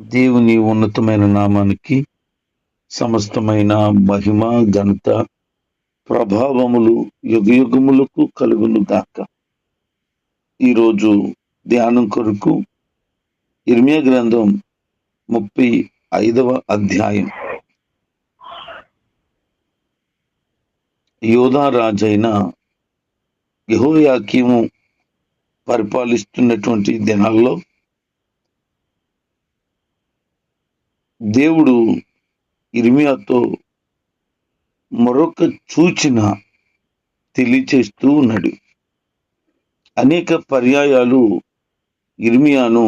దేవుని ఉన్నతమైన నామానికి సమస్తమైన మహిమ ఘనత ప్రభావములు యుగయుగములకు కలుగును గాక. ఈరోజు ధ్యానం కొరకు ఇర్మియా గ్రంథం ముప్పై ఐదవ అధ్యాయం. యోధారాజైన రాజైన పరిపాలిస్తున్నటువంటి దినాల్లో దేవుడు ఇర్మియాతో మరొక సూచన తెలియచేస్తూ ఉన్నాడు. అనేక పర్యాయాలు ఇర్మియాను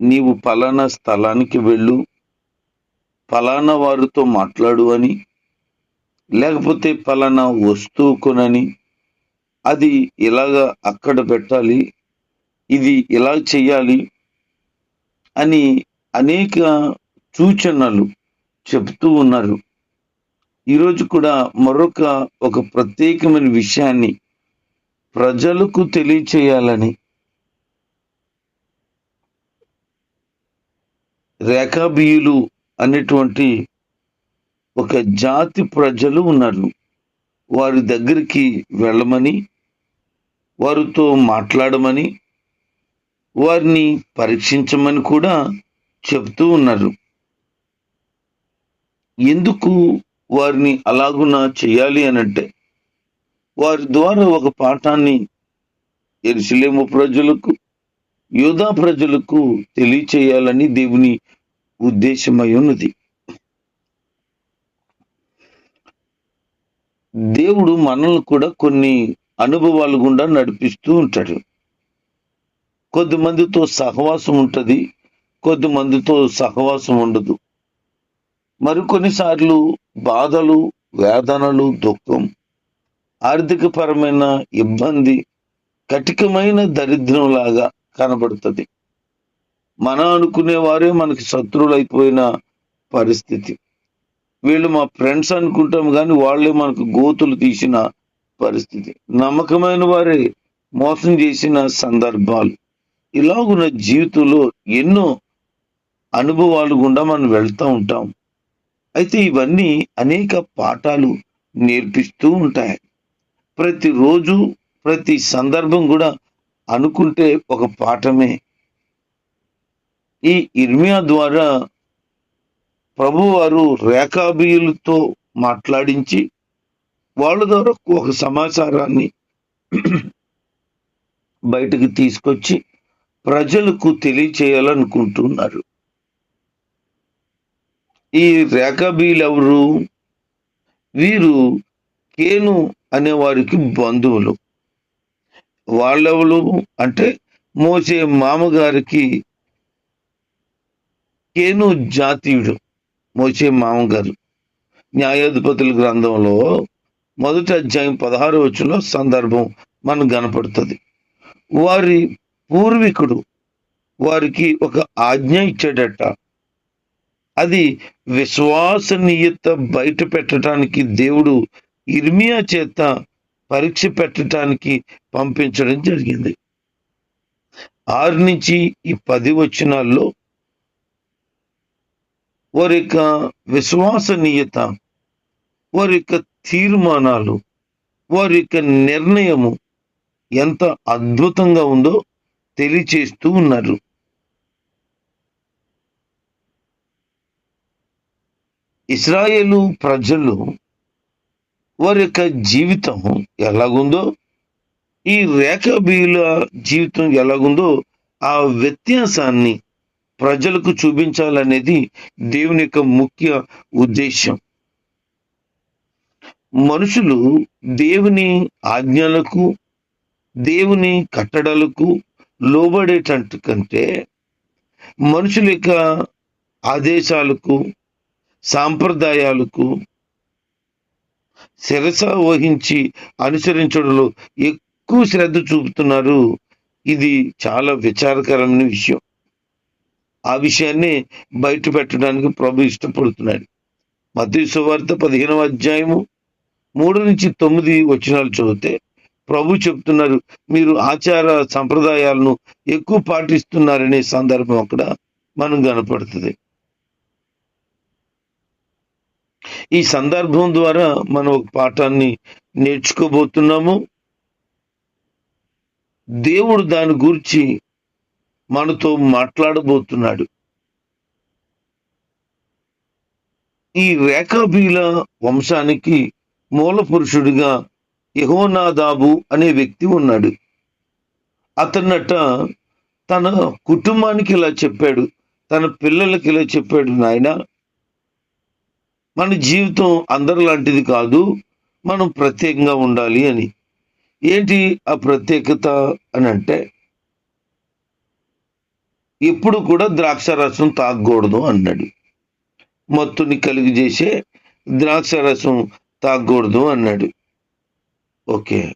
నీవు పలానా స్థలానికి వెళ్ళు పలానా వారితో మాట్లాడు అని లేకపోతే పలానా వస్తువు కొనని అది ఇలాగా అక్కడ పెట్టాలి ఇది ఇలా చేయాలి అని అనేక సూచనలు చెప్తూ ఉన్నారు. ఈరోజు కూడా మరొక ఒక ప్రత్యేకమైన విషయాన్ని ప్రజలకు తెలియచేయాలని రేఖాబియులు అనేటువంటి ఒక జాతి ప్రజలు ఉన్నారు. వారి దగ్గరికి వెళ్ళమని వారితో మాట్లాడమని వారిని పరీక్షించమని కూడా చెప్తూ ఉన్నారు. ఎందుకు వారిని అలాగున చేయాలి అనంటే వారి ద్వారా ఒక పాఠాన్ని ఎరుసలేము ప్రజలకు యోధా ప్రజలకు తెలియచేయాలని దేవుని ఉద్దేశమై ఉన్నది దేవుడు మనల్ని కూడా కొన్ని అనుభవాలు గుండా నడిపిస్తూ ఉంటాడు. కొద్దిమందితో సహవాసం ఉంటుంది కొద్దిమందితో సహవాసం ఉండదు. మరికొన్నిసార్లు బాధలు వేదనలు దుఃఖం ఆర్థికపరమైన ఇబ్బంది కటికమైన దరిద్రంలాగా కనబడుతుంది. మనం అనుకునేవారే మనకి శత్రువులైపోయిన పరిస్థితి. వీళ్ళు మా ఫ్రెండ్స్ అనుకుంటాం కానీ వాళ్ళే మనకు గోతులు తీసిన పరిస్థితి. నమ్మకమైన వారే మోసం చేసిన సందర్భాలు. ఇలాగున్న జీవితంలో ఎన్నో అనుభవాలు గుండా మనం వెళ్తూ ఉంటాం. అయితే ఇవన్నీ అనేక పాఠాలు నేర్పిస్తూ ఉంటాయి. ప్రతిరోజు ప్రతి సందర్భం కూడా అనుకుంటే ఒక పాఠమే. ఈ ఇర్మియా ద్వారా ప్రభువారు రేఖాబీయులతో మాట్లాడించి వాళ్ళ ద్వారా ఒక సమాచారాన్ని బయటకు తీసుకొచ్చి ప్రజలకు తెలియచేయాలనుకుంటున్నారు. ఈ రేఖబీలెవరు? వీరు కేను అనే వారికి బంధువులు. వాళ్ళెవరు? అంటే మోసే మామగారికి కేను జాతీయుడు మోసే మామగారు. న్యాయాధిపతుల గ్రంథంలో మొదటి అధ్యాయం పదహారు వచ్చిన సందర్భం మనకు కనపడుతుంది. వారి పూర్వీకుడు వారికి ఒక ఆజ్ఞ ఇచ్చాడట అది విశ్వాసనీయత బయట పెట్టడానికి దేవుడు ఇర్మియా చేత పరీక్ష పెట్టడానికి పంపించడం జరిగింది. ఆరు నుంచి ఈ పది వచనాల్లో వారి యొక్క విశ్వాసనీయత వారి యొక్క తీర్మానాలు వారి యొక్క నిర్ణయము ఎంత అద్భుతంగా ఉందో తెలియచేస్తూ ఉన్నారు. ఇస్రాయేలు ప్రజలు వారి యొక్క జీవితం ఎలాగుందో ఈ రేఖబీయుల జీవితం ఎలాగుందో ఆ వ్యత్యాసాన్ని ప్రజలకు చూపించాలనేది దేవుని యొక్క ముఖ్య ఉద్దేశం మనుషులు దేవుని ఆజ్ఞలకు దేవుని కట్టడలకు లోబడేటట్టు కంటే మనుషుల యొక్క ఆదేశాలకు సాంప్రదాయాలకు శిరస వహించి అనుసరించడంలో ఎక్కువ శ్రద్ధ చూపుతున్నారు. ఇది చాలా విచారకరమైన విషయం. ఆ విషయాన్ని బయట పెట్టడానికి ప్రభు ఇష్టపడుతున్నాడు. మధ్య సువార్త పదిహేనవ అధ్యాయము మూడు నుంచి తొమ్మిది వచనాలు చదివితే ప్రభు చెప్తున్నారు మీరు ఆచార సంప్రదాయాలను ఎక్కువ పాటిస్తున్నారనే సందర్భం అక్కడ మనం కనపడుతుంది. ఈ సందర్భం ద్వారా మనం ఒక పాఠాన్ని నేర్చుకోబోతున్నాము. దేవుడు దాని గురించి మనతో మాట్లాడబోతున్నాడు. ఈ రేఖాబీల వంశానికి మూల పురుషుడిగా యహోనాదాబు అనే వ్యక్తి ఉన్నాడు. అతన్నట తన కుటుంబానికి ఇలా చెప్పాడు. తన పిల్లలకి ఇలా చెప్పాడు నాయన మన జీవితం అందరి లాంటిది కాదు మనం ప్రత్యేకంగా ఉండాలి అని. ఏంటి ఆ ప్రత్యేకత అని అంటే ఎప్పుడు కూడా ద్రాక్ష రసం తాగకూడదు అన్నాడు. మత్తుని కలిగి చేసే ద్రాక్ష రసం తాగకూడదు అన్నాడు. ఓకే.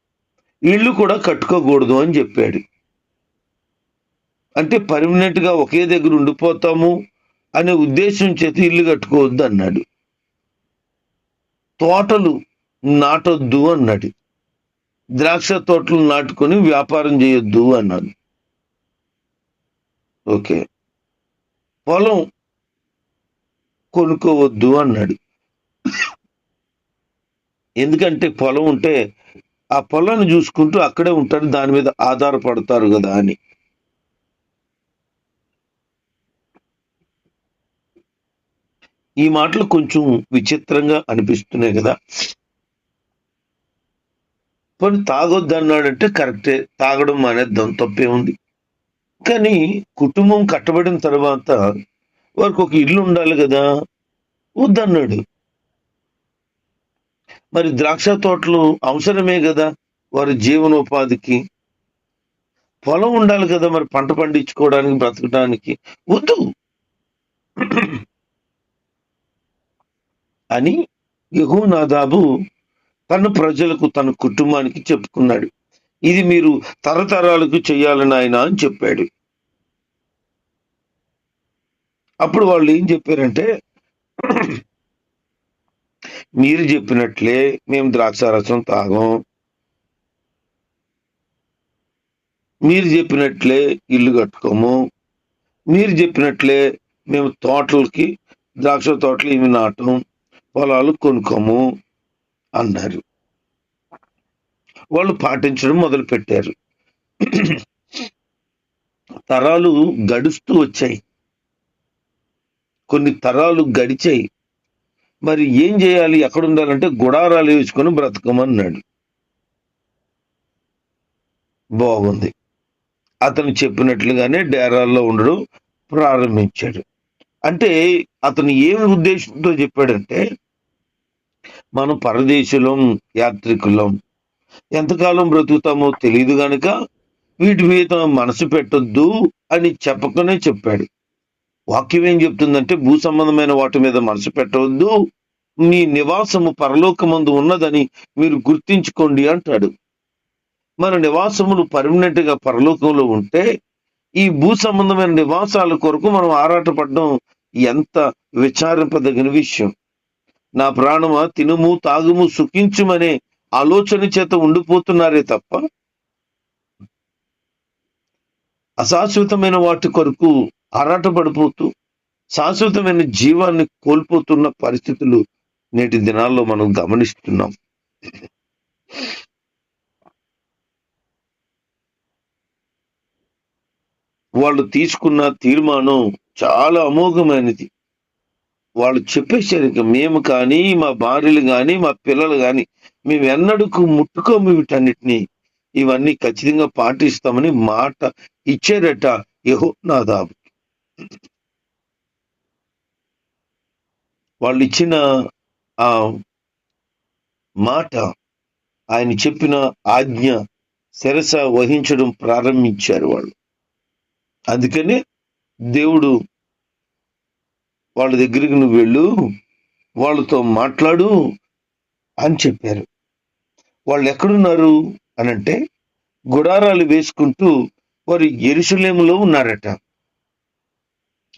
ఇల్లు కూడా కట్టుకోకూడదు అని చెప్పాడు. అంటే పర్మనెంట్గా ఒకే దగ్గర ఉండిపోతాము అనే ఉద్దేశం చేతి ఇల్లు కట్టుకోవద్దు అన్నాడు. తోటలు నాటొద్దు అన్నాడు. ద్రాక్ష తోటలు నాటుకొని వ్యాపారం చేయొద్దు అన్నాడు. ఓకే. పొలం కొనుక్కోవద్దు అన్నాడు. ఎందుకంటే పొలం ఉంటే ఆ పొలాన్ని చూసుకుంటూ అక్కడే ఉంటారు దాని మీద ఆధారపడతారు కదా అని. ఈ మాటలు కొంచెం విచిత్రంగా అనిపిస్తున్నాయి కదా. పని తాగొద్దు అన్నాడంటే కరెక్టే తాగడం మానేద్దాం తప్పే ఉంది కానీ కుటుంబం కట్టబడిన తర్వాత వారికి ఒక ఇల్లు ఉండాలి కదా వద్దన్నాడు. మరి ద్రాక్ష తోటలు అవసరమే కదా వారి జీవనోపాధికి? పొలం ఉండాలి కదా మరి పంట పండించుకోవడానికి బ్రతకడానికి? వద్దు. అని యహోనాదాబు తన ప్రజలకు తన కుటుంబానికి చెప్పుకున్నాడు. ఇది మీరు తరతరాలకు చేయాలని ఆయన అని చెప్పాడు. అప్పుడు వాళ్ళు ఏం చెప్పారంటే మీరు చెప్పినట్లే మేము ద్రాక్షారసం తాగం. మీరు చెప్పినట్లే ఇల్లు కట్టుకోము. మీరు చెప్పినట్లే మేము తోటలకి ద్రాక్ష తోటలు ఇవి నాటం పొలాలు కొనుక్కోము అన్నారు. వాళ్ళు పాటించడం మొదలు పెట్టారు తరాలు గడుస్తూ వచ్చాయి. కొన్ని తరాలు గడిచాయి. మరి ఏం చేయాలి? ఎక్కడ ఉండాలంటే గుడారాలు వేసుకొని బ్రతకమన్నాడు. బాగుంది. అతను చెప్పినట్లుగానే డేరాల్లో ఉండడం ప్రారంభించాడు. అంటే అతను ఏం ఉద్దేశంతో చెప్పాడంటే మనం పరదేశులం యాత్రికులం ఎంతకాలం బ్రతుకుతామో తెలియదు గనుక వీటి మీద మనసు పెట్టొద్దు అని చెప్పకనే చెప్పాడు. వాక్యం ఏం చెప్తుందంటే భూ సంబంధమైన వాటి మీద మనసు పెట్టవద్దు. మీ నివాసము పరలోకమందు ఉన్నదని మీరు గుర్తించుకోండి అంటాడు. మన నివాసములు పర్మనెంట్గా పరలోకంలో ఉంటే ఈ భూ సంబంధమైన నివాసాల కొరకు మనం ఆరాటపడడం ఎంత విచారింపదగిన విషయం. నా ప్రాణమా తినుము తాగుము సుఖించుమనే ఆలోచన చేత ఉండిపోతున్నారే తప్ప అశాశ్వతమైన వాటి కొరకు ఆరాటపడిపోతూ శాశ్వతమైన జీవాన్ని కోల్పోతున్న పరిస్థితులు నేటి దినాల్లో మనం గమనిస్తున్నాం. వాళ్ళు తీసుకున్న తీర్మానం చాలా అమోఘమైనది. వాళ్ళు చెప్పేశారు ఇంకా మేము కానీ మా భార్యలు కానీ మా పిల్లలు కానీ మేము ఎన్నడుకు ముట్టుకోము వీటన్నిటిని. ఇవన్నీ ఖచ్చితంగా పాటిస్తామని మాట ఇచ్చారట యహో నాదాబు వాళ్ళు ఇచ్చిన ఆ మాట ఆయన చెప్పిన ఆజ్ఞ శిరస వహించడం ప్రారంభించారు వాళ్ళు. అందుకనే దేవుడు వాళ్ళ దగ్గరికి నువ్వు వెళ్ళు వాళ్ళతో మాట్లాడు అని చెప్పారు. వాళ్ళు ఎక్కడున్నారు అనంటే గుడారాలు వేసుకుంటూ వారు ఎరుసలేములో ఉన్నారట.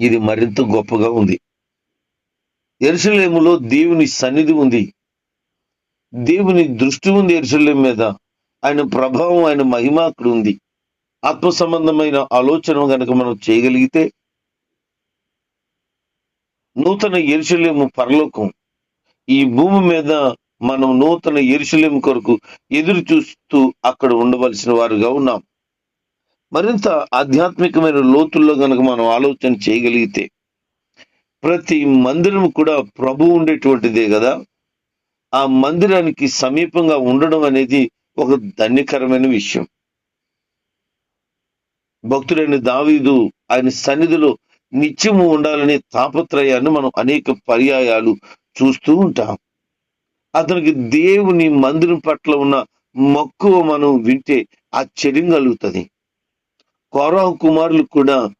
ఇది మరింత గొప్పగా ఉంది. ఎరుసలేములో దేవుని సన్నిధి ఉంది. దేవుని దృష్టి ఉంది ఎరుసలేం మీద. ఆయన ప్రభావం ఆయన మహిమ అక్కడ ఉంది. ఆత్మ సంబంధమైన ఆలోచన కనుక మనం చేయగలిగితే నూతన ఎరుసలేము పరలోకం. ఈ భూమి మీద మనం నూతన ఎరుసలేము కొరకు ఎదురు చూస్తూ అక్కడ ఉండవలసిన వారుగా ఉన్నాం. మరింత ఆధ్యాత్మికమైన లోతుల్లో కనుక మనం ఆలోచన చేయగలిగితే ప్రతి మందిరం కూడా ప్రభు ఉండేటువంటిదే కదా. ఆ మందిరానికి సమీపంగా ఉండడం అనేది ఒక ధన్యకరమైన విషయం. భక్తుడైన దావీదు ఆయన సన్నిధిలో నిత్యము ఉండాలనే తాపత్రయాన్ని మనం అనేక పర్యాయాలు చూస్తూ ఉంటాం. అతనికి దేవుని మందిరం పట్ల ఉన్న మక్కువ మనం వింటే ఆశ్చర్యం కలుగుతుంది. కౌరవ కుమారులు కూడా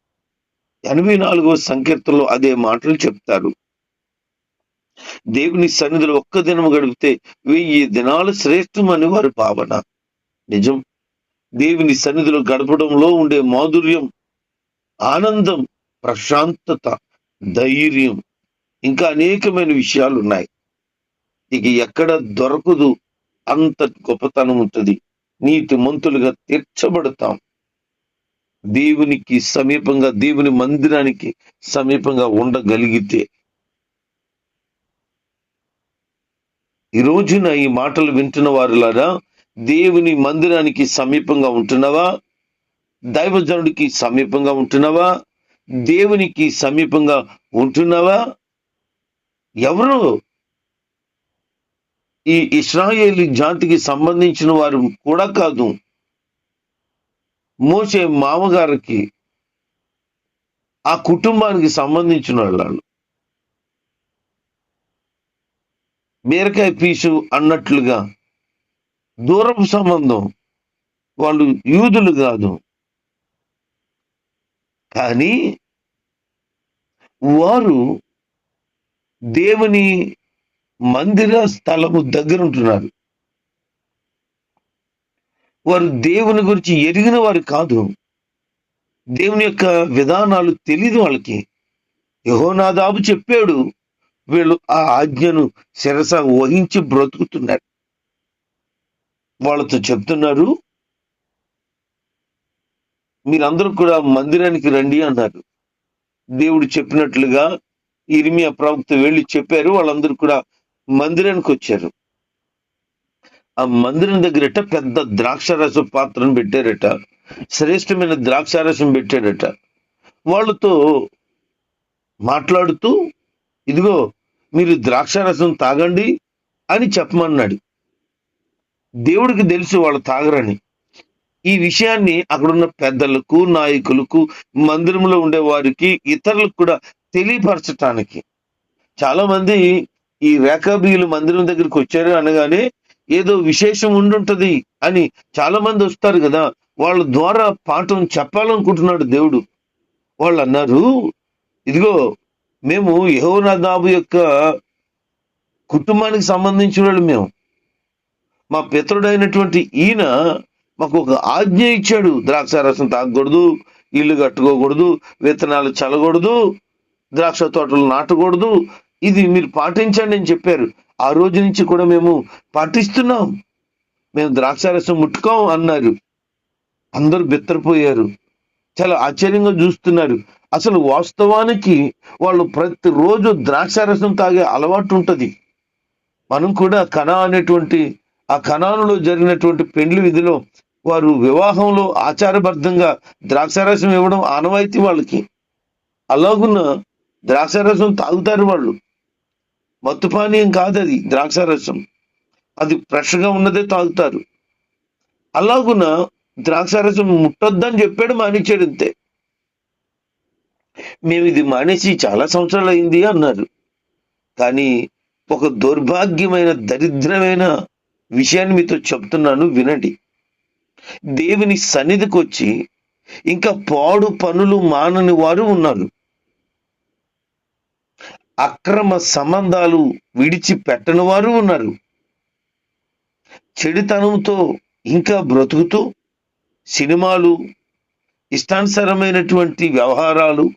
ఎనభై నాలుగవ సంకీర్తనలో అదే మాటలు చెప్తారు. దేవుని సన్నిధిలో ఒక్క దినము గడిపితే వెయ్యి దినాలు శ్రేష్టమని వారి భావన. నిజం. దేవుని సన్నిధిలో గడపడంలో ఉండే మాధుర్యం ఆనందం ప్రశాంతత ధైర్యం ఇంకా అనేకమైన విషయాలు ఉన్నాయి. ఇక ఎక్కడ దొరకదు అంత గొప్పతనం ఉంటుంది. నీతి మంతులుగా తీర్చబడతాం. దేవునికి సమీపంగా దేవుని మందిరానికి సమీపంగా ఉండగలిగితే ఈ రోజున ఈ మాటలు వింటున్న వారులారా దేవుని మందిరానికి సమీపంగా ఉంటున్నావా? దైవజనుడికి సమీపంగా ఉంటున్నావా? దేవునికి సమీపంగా ఉంటున్నావా? ఎవరు? ఈ ఇస్రాయేలీ జాతికి సంబంధించిన వారు కూడా కాదు. మోసే మామగారికి ఆ కుటుంబానికి సంబంధించిన వాళ్ళు బీరకాయ పీసు అన్నట్లుగా దూరపు సంబంధం వాళ్ళు యూదులు కాదు. కానీ వారు దేవుని మందిర స్థలము దగ్గర ఉంటున్నారు. వారు దేవుని గురించి ఎరిగిన వారు కాదు. దేవుని యొక్క విధానాలు తెలియదు వాళ్ళకి. యహోనాదాబు చెప్పాడు వీళ్ళు ఆ ఆజ్ఞను శిరస వహించి బ్రతుకుతున్నారు. వాళ్ళతో చెప్తున్నారు మీరందరూ కూడా మందిరానికి రండి అన్నారు. దేవుడు చెప్పినట్లుగా ఇరిమియా ప్రవక్త వెళ్ళి చెప్పారు వాళ్ళందరూ కూడా మందిరానికి వచ్చారు. ఆ మందిరం దగ్గరట పెద్ద ద్రాక్షారసం పాత్రను పెట్టారట. శ్రేష్టమైన ద్రాక్షారసం పెట్టాడట వాళ్ళతో మాట్లాడుతూ ఇదిగో మీరు ద్రాక్షారసం తాగండి అని చెప్పమన్నాడు. దేవుడికి తెలుసు వాళ్ళు తాగరని. ఈ విషయాన్ని అక్కడున్న పెద్దలకు నాయకులకు మందిరంలో ఉండే వారికి ఇతరులకు కూడా తెలియపరచటానికి. చాలా మంది ఈ రేఖాబీయులు మందిరం దగ్గరికి వచ్చారు అనగానే ఏదో విశేషం ఉండుంటది అని చాలా మంది వస్తారు కదా వాళ్ళ ద్వారా పాఠం చెప్పాలనుకుంటున్నాడు దేవుడు. వాళ్ళు అన్నారు ఇదిగో మేము యహోనాదాబు యొక్క కుటుంబానికి సంబంధించిన వాళ్ళు మేము. మా పితరుడైనటువంటి ఈయన మాకు ఒక ఆజ్ఞ ఇచ్చాడు. ద్రాక్ష రసం తాగకూడదు ఇల్లు కట్టుకోకూడదు విత్తనాలు చల్లకూడదు ద్రాక్ష తోటలు నాటకూడదు. ఇది మీరు పాటించండి అని చెప్పారు. ఆ రోజు నుంచి కూడా మేము పాటిస్తున్నాం. మేము ద్రాక్షారసం ముట్టుకోం అన్నారు. అందరూ బిత్తరపోయారు. చాలా ఆశ్చర్యంగా చూస్తున్నారు. అసలు వాస్తవానికి వాళ్ళు ప్రతిరోజు ద్రాక్షారసం తాగే అలవాటు ఉంటుంది. మనం కూడా కణ అనేటువంటి ఆ కణానులో జరిగినటువంటి పెండ్లి విధిలో వారు వివాహంలో ఆచారబద్ధంగా ద్రాక్షారసం ఇవ్వడం ఆనవాయితీ వాళ్ళకి. అలాగున్న ద్రాక్షారసం తాగుతారు వాళ్ళు. మత్తు పానీయం కాదు అది ద్రాక్షారసం. అది ఫ్రెష్గా ఉన్నదే తాగుతారు. అలాగున ద్రాక్షారసం ముట్టొద్దని చెప్పాడు మానేశాడు అంతే. మేము ఇది మానేసి చాలా సంవత్సరాలు అయింది అన్నారు. కానీ ఒక దౌర్భాగ్యమైన దరిద్రమైన విషయాన్ని మీతో చెప్తున్నాను వినండి. దేవుని సన్నిధికి వచ్చి ఇంకా పాడు పనులు మానని వారు ఉన్నారు. అక్రమ సంబంధాలు విడిచిపెట్టని వారు ఉన్నారు. చెడుతనంతో ఇంకా బ్రతుకుతూ సినిమాలు ఇష్టానుసరమైనటువంటి వ్యవహారాలు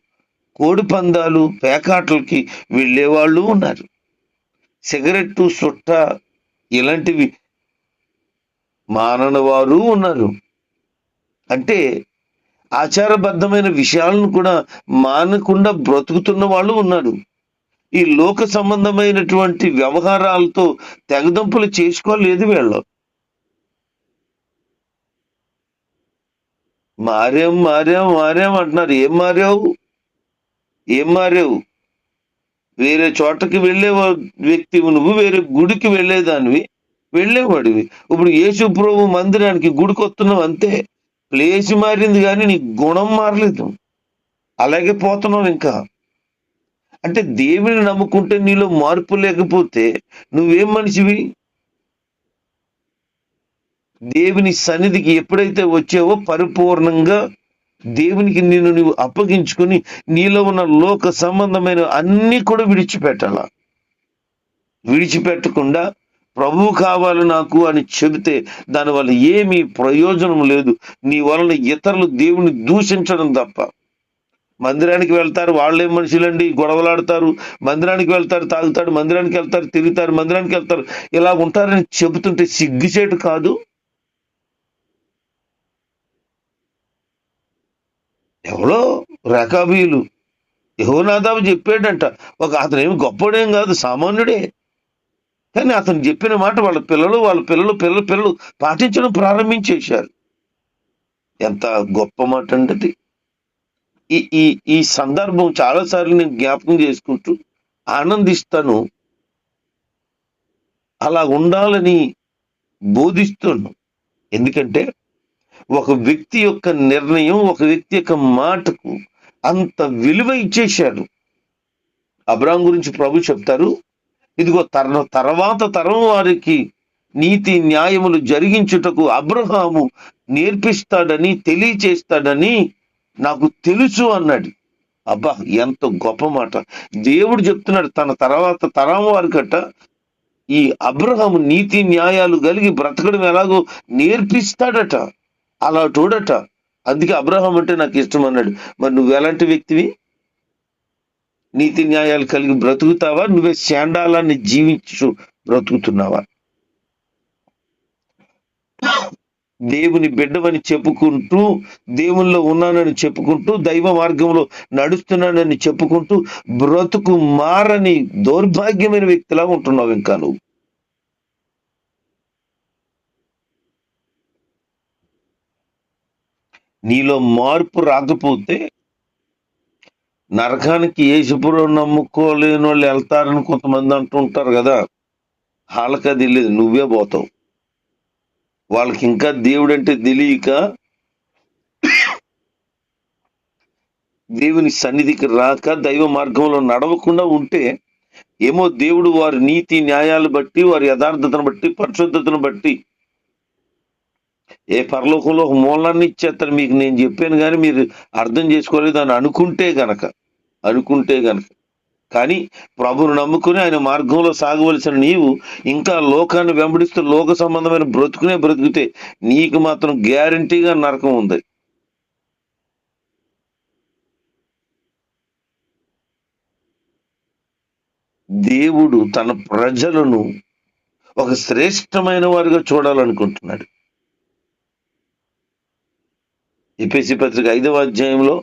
కోడి పందాలు పేకాటలకి వెళ్ళేవాళ్ళు ఉన్నారు. సిగరెట్టు సుట్ట ఇలాంటివి మానని వారు ఉన్నారు. అంటే ఆచారబద్ధమైన విషయాలను కూడా మానకుండా బ్రతుకుతున్న వాళ్ళు ఉన్నారు. ఈ లోక సంబంధమైనటువంటి వ్యవహారాలతో తెగదంపులు చేసుకోలేదు వీళ్ళు. మారాం మారాం మారాం అంటున్నారు. ఏం మారావు? ఏం మారావు? వేరే చోటకి వెళ్ళే వ్యక్తివి నువ్వు వేరే గుడికి వెళ్ళేదానివి వెళ్ళేవాడివి. ఇప్పుడు యేసు ప్రభు మందిరానికి గుడికి వస్తున్నావు అంతే. ప్లేస్ మారింది కానీ నీ గుణం మారలేదు. అలాగే పోతున్నావు ఇంకా. అంటే దేవుని నమ్ముకుంటే నీలో మార్పు లేకపోతే నువ్వేం మనిషివి? దేవుని సన్నిధికి ఎప్పుడైతే వచ్చావో పరిపూర్ణంగా దేవునికి నిన్ను నువ్వు అప్పగించుకుని నీలో ఉన్న లోక సంబంధమైన అన్ని కూడా విడిచిపెట్టాల. విడిచిపెట్టకుండా ప్రభువు కావాలి నాకు అని చెబితే దానివల్ల ఏమీ ప్రయోజనం లేదు. నీ వలన ఇతరులు దేవుని దూషించడం తప్ప. మందిరానికి వెళ్తారు వాళ్ళేం మనుషులండి? గొడవలాడతారు మందిరానికి వెళ్తారు తాగుతారు మందిరానికి వెళ్తారు తిరుగుతారు మందిరానికి వెళ్తారు. ఇలా ఉంటారని చెబుతుంటే సిగ్గుచేటు కాదు? ఎవడో రకాబీలు యహోనాదాబు చెప్పాడంట ఒక అతను ఏమి గొప్పడేం కాదు సామాన్యుడే. కానీ అతను చెప్పిన మాట వాళ్ళ పిల్లలు వాళ్ళ పిల్లలు పిల్లలు పిల్లలు పాటించడం ప్రారంభించేశారు. ఎంత గొప్ప మాట అంటే ఈ ఈ ఈ సందర్భం చాలాసార్లు నేను జ్ఞాపకం చేసుకుంటూ ఆనందిస్తాను. అలా ఉండాలని బోధిస్తున్నాను. ఎందుకంటే ఒక వ్యక్తి యొక్క నిర్ణయం ఒక వ్యక్తి యొక్క మాటకు అంత విలువ ఇచ్చేశాడు. అబ్రాం గురించి ప్రభు చెప్తారు ఇదిగో తర తర్వాత తరం వారికి నీతి న్యాయములు జరిగించుటకు అబ్రహాము నేర్పిస్తాడని తెలియచేస్తాడని నాకు తెలుసు అన్నాడు. అబ్బా ఎంత గొప్ప మాట. దేవుడు చెప్తున్నాడు తన తర్వాత తరం వారికట ఈ అబ్రహం నీతి న్యాయాలు కలిగి బ్రతకడం ఎలాగో నేర్పిస్తాడట. అలా చూడట. అందుకే అబ్రహం అంటే నాకు ఇష్టం అన్నాడు. మరి నువ్వు ఎలాంటి వ్యక్తివి? నీతి న్యాయాలు కలిగి బ్రతుకుతావా? నువ్వే శాండాలాన్ని జీవించు బ్రతుకుతున్నావా? దేవుని బిడ్డవని చెప్పుకుంటూ దేవుల్లో ఉన్నానని చెప్పుకుంటూ దైవ మార్గంలో నడుస్తున్నానని చెప్పుకుంటూ బ్రతుకు మారని దౌర్భాగ్యమైన వ్యక్తిలా ఉంటున్నావు ఇంకా నువ్వు. నీలో మార్పు రాకపోతే నరకానికి ఏసుపురం నమ్ముకోలేని వాళ్ళు వెళ్తారని కొంతమంది అంటుంటారు కదా. వాళ్ళకి అది లేదు నువ్వే పోతావు. వాళ్ళకి ఇంకా దేవుడు అంటే తెలియక దేవుని సన్నిధికి రాక దైవ మార్గంలో నడవకుండా ఉంటే ఏమో దేవుడు వారి నీతి న్యాయాలు బట్టి వారి యథార్థతను బట్టి పరిశుద్ధతను బట్టి. ఏ పరలోకంలో ఒక మూలాన్ని ఇచ్చేస్తాను మీకు నేను చెప్పాను కానీ మీరు అర్థం చేసుకోలేదు అని అనుకుంటే గనక అనుకుంటే గనక. కానీ ప్రభును నమ్ముకుని ఆయన మార్గంలో సాగవలసిన నీవు ఇంకా లోకాన్ని వెంబడిస్తూ లోక సంబంధమైన బ్రతుకునే బ్రతికితే నీకు మాత్రం గ్యారంటీగా నరకం ఉంది. దేవుడు తన ప్రజలను ఒక శ్రేష్టమైన వారిగా చూడాలనుకుంటున్నాడు. ఎపిసి పత్రిక ఐదవ అధ్యాయంలో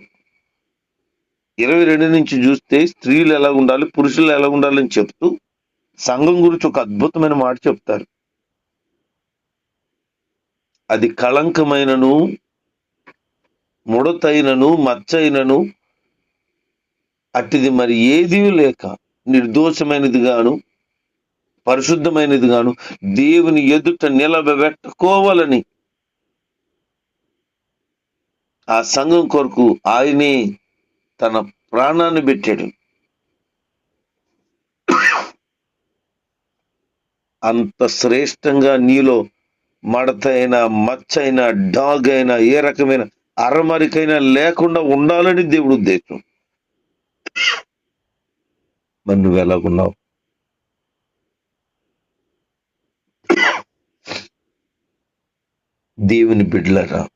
ఇరవై రెండు నుంచి చూస్తే స్త్రీలు ఎలా ఉండాలి పురుషులు ఎలా ఉండాలని చెప్తూ సంఘం గురించి ఒక అద్భుతమైన మాట చెప్తారు. అది కళంకమైనను ముడతైనను మచ్చైనను అట్టిది మరి ఏది లేక నిర్దోషమైనది గాను పరిశుద్ధమైనది గాను దేవుని ఎదుట నిలబెట్టుకోవాలని ఆ సంఘం కొరకు ఆయనే తన ప్రాణాన్ని పెట్టాడు. అంత శ్రేష్టంగా నీలో మడతైన మచ్చైన డాగ్ అయినా ఏ రకమైన అరమరికైనా లేకుండా ఉండాలని దేవుడు ఉద్దేశం మరి నువ్వు ఎలాగున్నావు? దేవుని బిడ్డలరా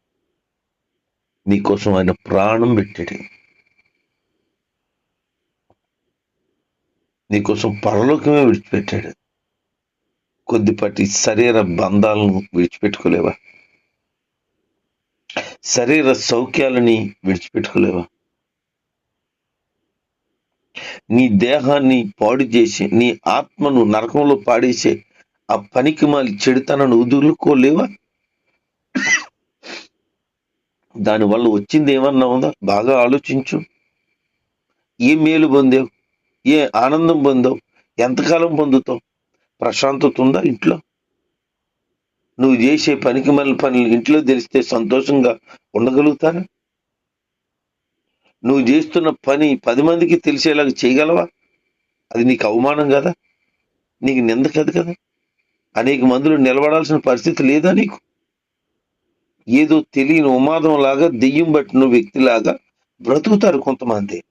నీకోసం ఆయన ప్రాణం పెట్టాడు. నీకోసం పరలోకమే విడిచిపెట్టాడు. కొద్దిపాటి శరీర బంధాలను విడిచిపెట్టుకోలేవా? శరీర సౌఖ్యాలని విడిచిపెట్టుకోలేవా? నీ దేహాన్ని పాడు చేసి నీ ఆత్మను నరకంలో పాడేసే ఆ పనికి మాలి చెడుతనను వదులుకోలేవా? దానివల్ల వచ్చింది ఏమన్నా ఉందా? బాగా ఆలోచించు. ఏ మేలు పొందావు. ఏ ఆనందం పొందావు? ఎంతకాలం పొందుతావు? ప్రశాంతత ఉందా ఇంట్లో? నువ్వు చేసే పనికి మళ్ళీ పనులు ఇంట్లో తెలిస్తే సంతోషంగా ఉండగలుగుతారా నువ్వు చేస్తున్న పని పది మందికి తెలిసేలాగా చేయగలవా? అది నీకు అవమానం కదా? నీకు నింద కదా కదా? అనేక మందులు నిలబడాల్సిన పరిస్థితి లేదా నీకు? ఏదో తెలియని ఉమాదం లాగా దెయ్యం పట్టిన వ్యక్తిలాగా బ్రతుకుతారు కొంతమంది.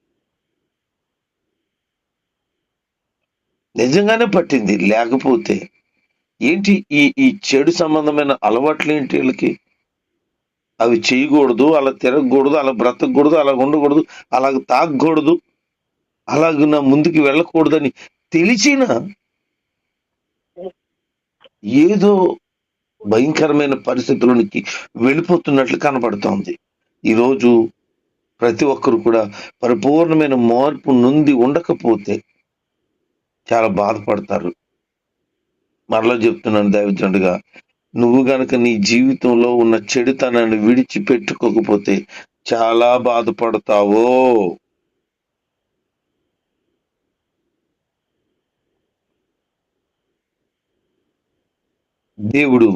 నిజంగానే పట్టింది. లేకపోతే ఏంటి ఈ ఈ చెడు సంబంధమైన అలవాట్లు ఏంటి వీళ్ళకి? అవి చేయకూడదు అలా తిరగకూడదు అలా బ్రతకూడదు అలా ఉండకూడదు అలాగ తాగకూడదు అలాగ నా ముందుకు వెళ్ళకూడదని తెలిసిన ఏదో భయంకరమైన పరిస్థితుల్లోనికి వెళ్ళిపోతున్నట్లు కనపడుతోంది. ఈరోజు ప్రతి ఒక్కరు కూడా పరిపూర్ణమైన మార్పు నుండి ఉండకపోతే చాలా బాధపడతారు. మరలా చెప్తున్నాను దైవజనుడుగా నువ్వు గనక నీ జీవితంలో ఉన్న చెడుతనాన్ని విడిచిపెట్టుకోకపోతే చాలా బాధపడతావో? దేవుడు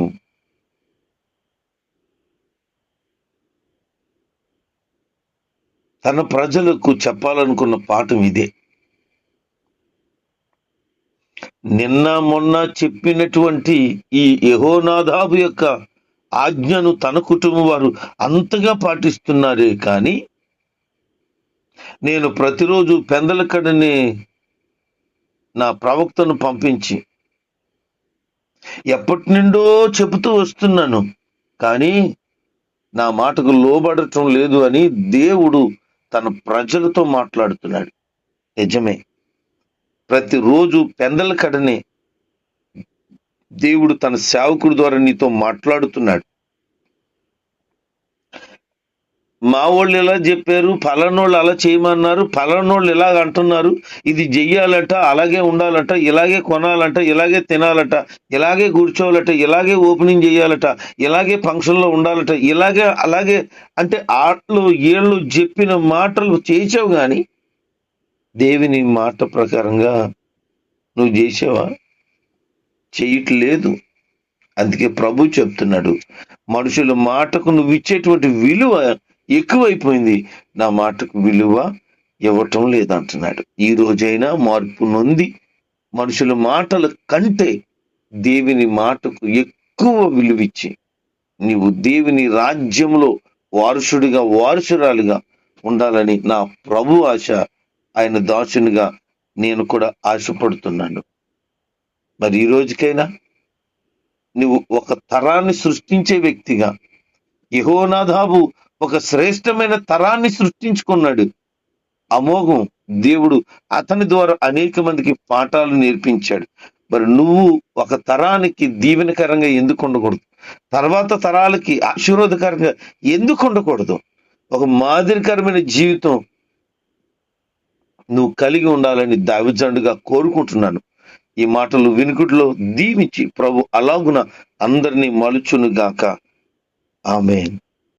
తన ప్రజలకు చెప్పాలనుకున్న పాఠం ఇదే. నిన్న మొన్న చెప్పినటువంటి ఈ యహోనాదాబు యొక్క ఆజ్ఞను తన కుటుంబం వారు అంతగా పాటిస్తున్నారే కానీ నేను ప్రతిరోజు పెందలకడని నా ప్రవక్తను పంపించి ఎప్పటి నుండో చెబుతూ వస్తున్నాను. కానీ నా మాటకు లోబడటం లేదు అని దేవుడు తన ప్రజలతో మాట్లాడుతున్నాడు. నిజమే. ప్రతిరోజు పెందల కడనే దేవుడు తన సేవకుడి ద్వారా నీతో మాట్లాడుతున్నాడు. మా వాళ్ళు ఎలా చెప్పారు? పలానోళ్ళు అలా చేయమన్నారు. పలానోళ్ళు ఇలాగ అంటున్నారు. ఇది చెయ్యాలట అలాగే ఉండాలట ఇలాగే కొనాలట ఇలాగే తినాలట ఇలాగే కూర్చోవాలట ఇలాగే ఓపెనింగ్ చేయాలట ఇలాగే ఫంక్షన్లో ఉండాలట ఇలాగే అలాగే అంటే ఆటలు ఏళ్ళు చెప్పిన మాటలు చేసావు కానీ దేవుని మాట ప్రకారంగా నువ్వు చేసావా? చేయట్లేదు. అందుకే ప్రభు చెప్తున్నాడు మనుషుల మాటకు నువ్వు ఇచ్చేటువంటి విలువ ఎక్కువైపోయింది. నా మాటకు విలువ ఇవ్వటం లేదంటున్నాడు. ఈ రోజైనా మార్పు నొంది మనుషుల మాటల కంటే దేవుని మాటకు ఎక్కువ విలువిచ్చి నీవు దేవుని రాజ్యంలో వారసుడిగా వారసురాలుగా ఉండాలని నా ప్రభు ఆశ. ఆయన దాసునిగా నేను కూడా ఆశపడుతున్నాను. మరి ఈ రోజుకైనా నువ్వు ఒక తరాన్ని సృష్టించే వ్యక్తిగా యహోనాథాబు ఒక శ్రేష్టమైన తరాన్ని సృష్టించుకున్నాడు. అమోఘం దేవుడు అతని ద్వారా అనేక మందికి పాఠాలు నేర్పించాడు. మరి నువ్వు ఒక తరానికి దీవెనకరంగా ఎందుకు ఉండకూడదు? తర్వాత తరాలకి ఆశీర్వాదకరంగా ఎందుకు ఉండకూడదు? ఒక మాదిరికరమైన జీవితం నువ్వు కలిగి ఉండాలని దావిజండుగా కోరుకుంటున్నాను. ఈ మాటలు వినుకుడిలో దీవించి ప్రభు అలాగున అందరినీ మలుచునుగాక. ఆమెన్.